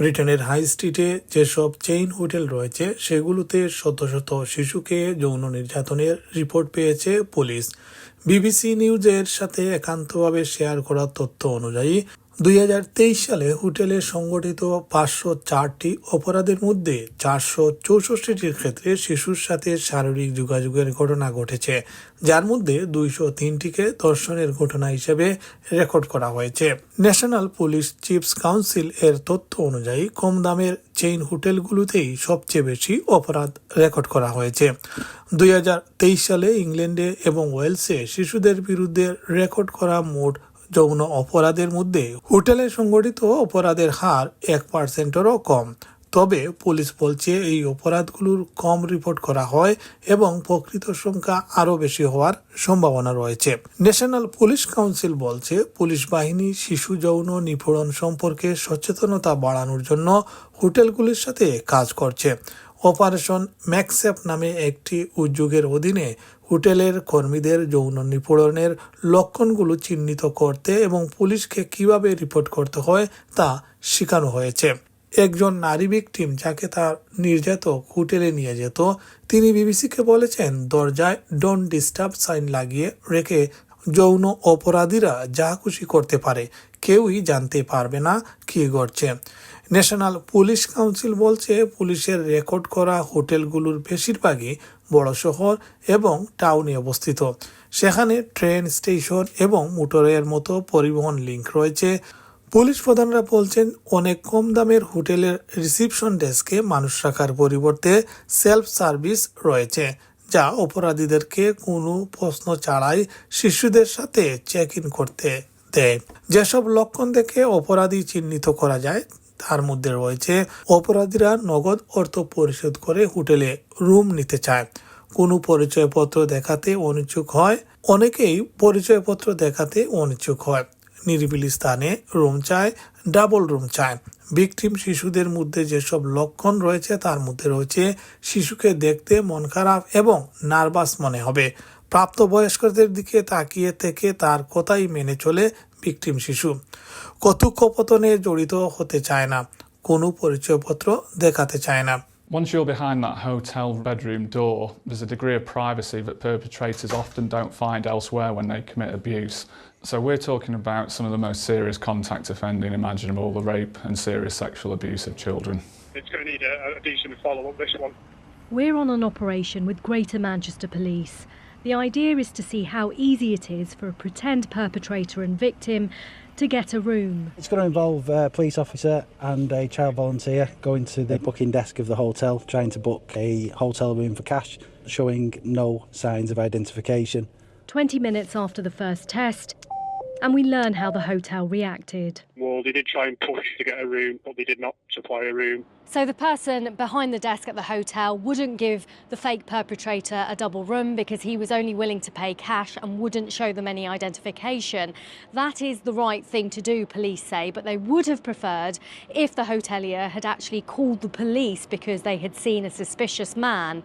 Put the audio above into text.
ব্রিটেনের হাই স্ট্রিটে যেসব চেইন হোটেল রয়েছে, সেগুলোতে শত শত শিশুকে যৌন নির্যাতনের রিপোর্ট পেয়েছে পুলিশ। বিবিসি নিউজের সাথে একান্তভাবে শেয়ার করা তথ্য অনুযায়ী দুই হাজার তেইশ সালে হোটেলে সংগঠিত পাঁচশো চারটি অপরাধের মধ্যে চারশো চৌষট্টিটির ক্ষেত্রে শিশুর সাথে শারীরিক যোগাযোগের ঘটনা ঘটেছে, যার মধ্যে দুইশো তিনটিকে ধর্ষণের ঘটনা হিসেবে রেকর্ড করা হয়েছে। ন্যাশনাল পুলিশ চিফস কাউন্সিল এর তথ্য অনুযায়ী কম দামের চেইন হোটেলগুলোতেই সবচেয়ে বেশি অপরাধ রেকর্ড করা হয়েছে। দুই হাজার তেইশ সালে ইংল্যান্ডে এবং ওয়েলসে শিশুদের বিরুদ্ধে রেকর্ড করা মোট যৌন অপরাধের মধ্যে হোটেলে সংগঠিত অপরাধের হার এক পার্সেন্টেরও কম। তবে পুলিশ বলছে, এই অপরাধগুলোর কম রিপোর্ট করা হয় এবং প্রকৃত সংখ্যা আরও বেশি হওয়ার সম্ভাবনা রয়েছে। ন্যাশনাল পুলিশ কাউন্সিল বলছে, পুলিশ বাহিনী শিশু যৌন নিপীড়ন সম্পর্কে সচেতনতা বাড়ানোর জন্য হোটেলগুলির সাথে কাজ করছে। অপারেশন ম্যাকসেপ নামে একটি উদ্যোগের অধীনে হোটেলের কর্মীদের যৌন নিপীড়নের লক্ষণগুলো চিহ্নিত করতে এবং পুলিশকে কীভাবে রিপোর্ট করতে হয় তা শেখানো হয়েছে। একজন নারী ভিকটিম যাকে তার নির্যাতক হোটেলে নিয়ে যেত, তিনি বিবিসিকে বলেছেন, দরজায় ডোন্ট ডিস্টার্ব সাইন লাগিয়ে রেখে যৌন অপরাধীরা যা খুশি করতে পারে কেউই জানতে পারবে না কি ঘটছে। ন্যাশনাল পুলিশ কাউন্সিল বলছে, পুলিশের রেকর্ড করা হোটেলগুলোর বেশিরভাগই বড় শহর এবং টাউনে অবস্থিত। সেখানে ট্রেন স্টেশন এবং মোটরের মতো পরিবহন লিঙ্ক রয়েছে। পুলিশ প্রধানরা বলছেন, অনেক কম দামের হোটেলের রিসিপশন ডেস্কে মানুষ রাখার পরিবর্তে সেলফ সার্ভিস রয়েছে, যা অপরাধীদেরকে কোনো প্রশ্ন ছাড়াই শিশুদের সাথে চেক ইন করতে দেয়। যেসব লক্ষণ দেখে অপরাধী চিহ্নিত করা যায়, তার মধ্যে রয়েছে অপরাধীরা নগদ অর্থ পরিশোধ করে হোটেলে রুম নিতে চায়। কোনো পরিচয়পত্র দেখাতে অনিচ্ছুক হয়, অনেকেই পরিচয়পত্র দেখাতে অনিচ্ছুক হয়। নিরিবিলি স্থানে রুম চায়, ডাবল রুম চায়। ভিকটিম শিশুদের মধ্যে যেসব লক্ষণ রয়েছে, তার মধ্যে রয়েছে শিশুকে দেখতে মন খারাপ এবং নার্ভাস মনে হবে। প্রাপ্তবয়স্কদের দিকে তাকিয়ে থেকে তার কথাই মেনে চলে ভিকটিম শিশু কথোপকথনে জড়িত হতে চায় না কোনো পরিচয়পত্র দেখাতে চায় না Once you're behind that hotel bedroom door, there's a degree of privacy that perpetrators often don't find elsewhere when they commit abuse. So we're talking about some of the most serious contact offending imaginable, the rape and serious sexual abuse of children. it's going to need a, a decent follow up. This one. We're on an operation with Greater Manchester Police. The idea is to see how easy it is for a pretend perpetrator and victim to get a room. It's going to involve a police officer and a child volunteer going to the booking desk of the hotel, trying to book a hotel room for cash, showing no signs of identification. 20 minutes after the first test, and we learn how the hotel reacted. Well, they did try and push to get a room, but they did not supply a room. So the person behind the desk at the hotel wouldn't give the fake perpetrator a double room because he was only willing to pay cash and wouldn't show them any identification. That is the right thing to do, police say, but they would have preferred if the hotelier had actually called the police because they had seen a suspicious man